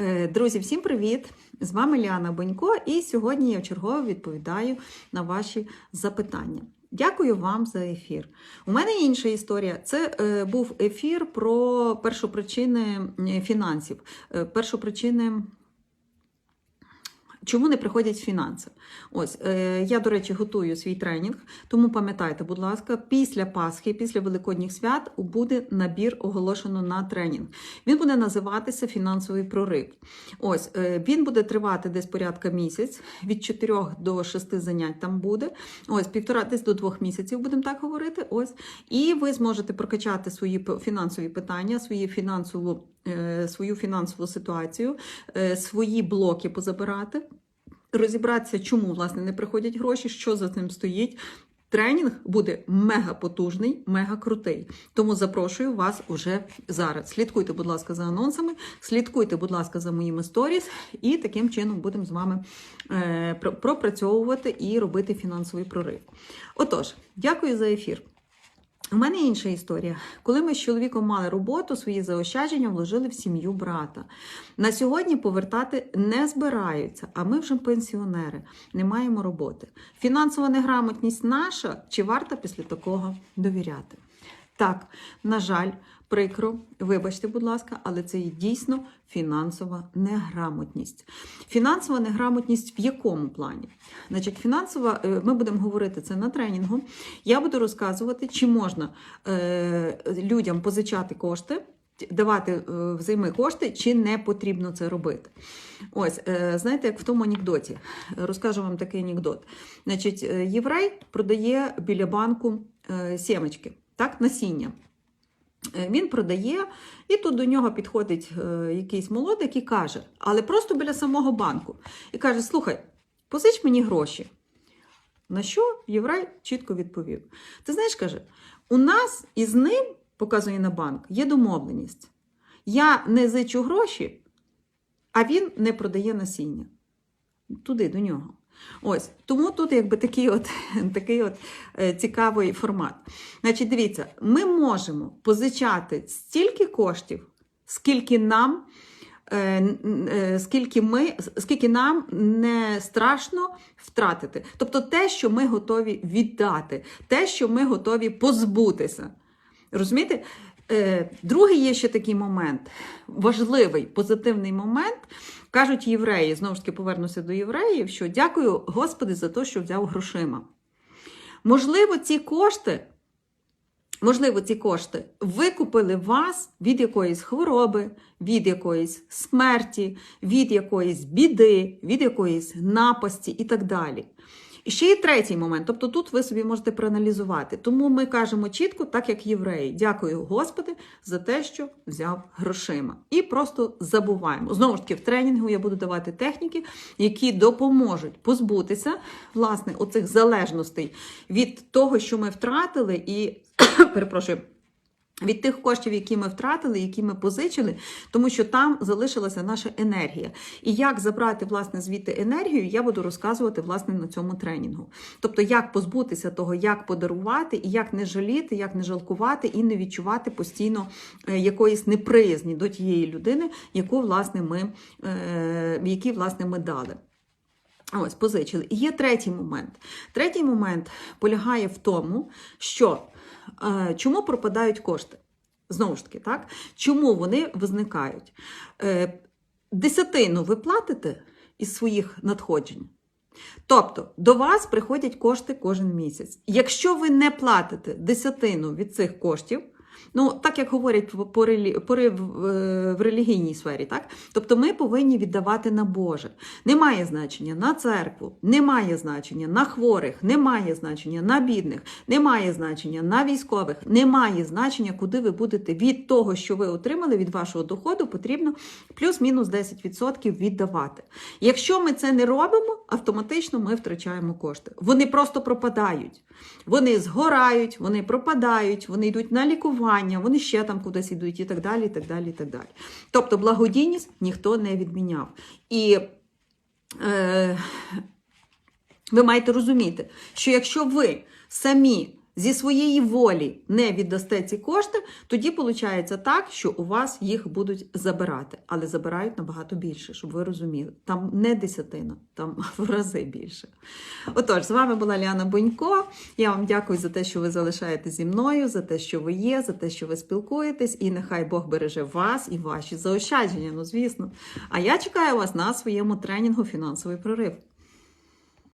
Е, Друзі, всім привіт! З вами Ліана Бонько, і сьогодні я вчергово відповідаю на ваші запитання. Дякую вам за ефір. У мене інша історія. Це е, був ефір про першопричини фінансів, е, першопричини. Чому не приходять фінанси? Ось е, я, до речі, готую свій тренінг, тому пам'ятайте, будь ласка, після Пасхи, після Великодніх свят буде набір оголошено на тренінг. Він буде називатися фінансовий прорив. Ось е, він буде тривати десь порядка місяць, від 4 до 6 занять там буде. Ось півтора десь до двох місяців, будемо так говорити. Ось, і ви зможете прокачати свої фінансові питання, свої фінансову, свою фінансову ситуацію, е, свої блоки позабирати розібратися, чому власне не приходять гроші, що за цим стоїть. Тренінг буде мега потужний, мега крутий. Тому запрошую вас уже зараз. Слідкуйте, будь ласка, за анонсами, слідкуйте, будь ласка, за моїми сторіс, і таким чином будемо з вами е, пропрацьовувати і робити фінансовий прорив. Отож, дякую за ефір. У мене інша історія. Коли ми з чоловіком мали роботу, свої заощадження вложили в сім'ю брата. На сьогодні повертати не збираються, а ми вже пенсіонери, не маємо роботи. Фінансова неграмотність наша, чи варто після такого довіряти? Так, на жаль, прикро, вибачте, будь ласка, але це є дійсно фінансова неграмотність. Фінансова неграмотність в якому плані? Значить, фінансова, е, ми будемо говорити це на тренінгу. Я буду розказувати, чи можна е, людям позичати кошти. Давати е, взайми кошти, чи не потрібно це робити. Ось, е, знаєте, як в тому анекдоті. Розкажу вам такий анекдот. Значить, єврей продає біля банку сімечки, так, насіння. Е, Він продає, і тут до нього підходить е, якийсь молодик і каже, але просто біля самого банку. І каже: Слухай, позич мені гроші. На що єврей чітко відповів: Ти знаєш, каже, у нас із ним, показує на банк, є домовленість. Я не зичу гроші, а він не продає насіння. Туди, до нього. Ось тому тут якби такий от, такий от е, цікавий формат. Значить, дивіться, ми можемо позичати стільки коштів, скільки нам, е, е, скільки, ми, скільки нам не страшно втратити. Тобто те, що ми готові віддати, те, що ми готові позбутися. Розумієте? Другий є ще такий момент, важливий позитивний момент. Кажуть євреї, знову ж таки повернуся до євреїв, що дякую Господи за те, що взяв грошима. Можливо, ці кошти, можливо, ці кошти викупили вас від якоїсь хвороби, від якоїсь смерті, від якоїсь біди, від якоїсь напасті і так далі. І ще є третій момент, тобто тут ви собі можете проаналізувати. Тому ми кажемо чітко, так як євреї. Дякую, Господи, за те, що взяв грошима. І просто забуваємо. Знову ж таки, в тренінгу я буду давати техніки, які допоможуть позбутися власне оцих залежностей від того, що ми втратили, і перепрошую. Від тих коштів, які ми втратили, які ми позичили, тому що там залишилася наша енергія. І як забрати власне звідти енергію, я буду розказувати власне на цьому тренінгу. Тобто, як позбутися того, як подарувати, і як не жаліти, як не жалкувати і не відчувати постійно е, якоїсь неприязні до тієї людини, яку власне ми, е, які власне ми дали. Ось, позичили. І є третій момент. Третій момент полягає в тому, що е, чому пропадають кошти? Знову ж таки, так? Чому вони визникають? Е, десятину ви платите із своїх надходжень. Тобто до вас приходять кошти кожен місяць. Якщо ви не платите десятину від цих коштів, ну так як говорять по, по, по, в, е, в релігійній сфері, так? Тобто ми повинні віддавати на Боже. Немає значення на церкву, немає значення на хворих, немає значення на бідних, немає значення на військових, немає значення, куди ви будете від того, що ви отримали від вашого доходу, потрібно плюс-мінус 10% віддавати. Якщо ми це не робимо, автоматично ми втрачаємо кошти. Вони просто пропадають. Вони згорають, вони пропадають, вони йдуть на лікування, вони ще там кудись йдуть і так далі. і так далі, і так далі. Тобто благодійність ніхто не відміняв. І е, ви маєте розуміти, що якщо ви самі зі своєї волі не віддасте ці кошти, тоді виходить так, що у вас їх будуть забирати, але забирають набагато більше, щоб ви розуміли. Там не десятина, там в рази більше. Отож, з вами була Ліана Бонько. Я вам дякую за те, що ви залишаєте зі мною, за те, що ви є, за те, що ви спілкуєтесь, і нехай Бог береже вас і ваші заощадження. Ну, звісно. А я чекаю вас на своєму тренінгу фінансовий прорив.